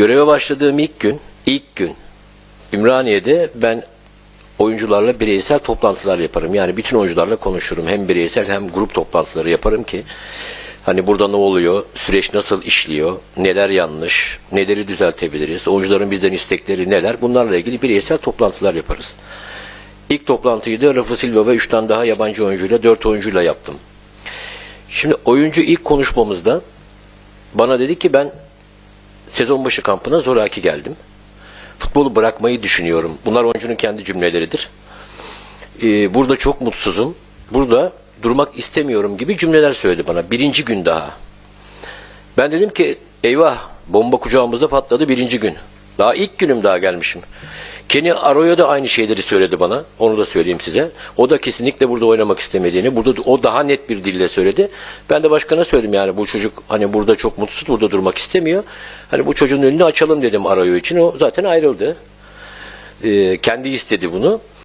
Göreve başladığım ilk gün, ilk gün Ümraniye'de ben oyuncularla bireysel toplantılar yaparım. Yani bütün oyuncularla konuşurum. Hem bireysel hem grup toplantıları yaparım ki hani burada ne oluyor, süreç nasıl işliyor, neler yanlış, neleri düzeltebiliriz, oyuncuların bizden istekleri neler bunlarla ilgili bireysel toplantılar yaparız. İlk toplantıyı da Rafa Silva ve 3 tane daha yabancı oyuncuyla, 4 oyuncuyla yaptım. Şimdi oyuncu ilk konuşmamızda bana dedi ki ben sezon başı kampına zoraki geldim. Futbolu bırakmayı düşünüyorum. Bunlar oyuncunun kendi cümleleridir. Ee, burada çok mutsuzum. Burada durmak istemiyorum gibi cümleler söyledi bana. Birinci gün daha. Ben dedim ki eyvah bomba kucağımızda patladı birinci gün. Daha ilk günüm daha gelmişim. Kenny Arroyo da aynı şeyleri söyledi bana. Onu da söyleyeyim size. O da kesinlikle burada oynamak istemediğini, burada o daha net bir dille söyledi. Ben de başkana söyledim yani bu çocuk hani burada çok mutsuz, burada durmak istemiyor. Hani bu çocuğun önünü açalım dedim Arroyo için. O zaten ayrıldı. Ee, kendi istedi bunu.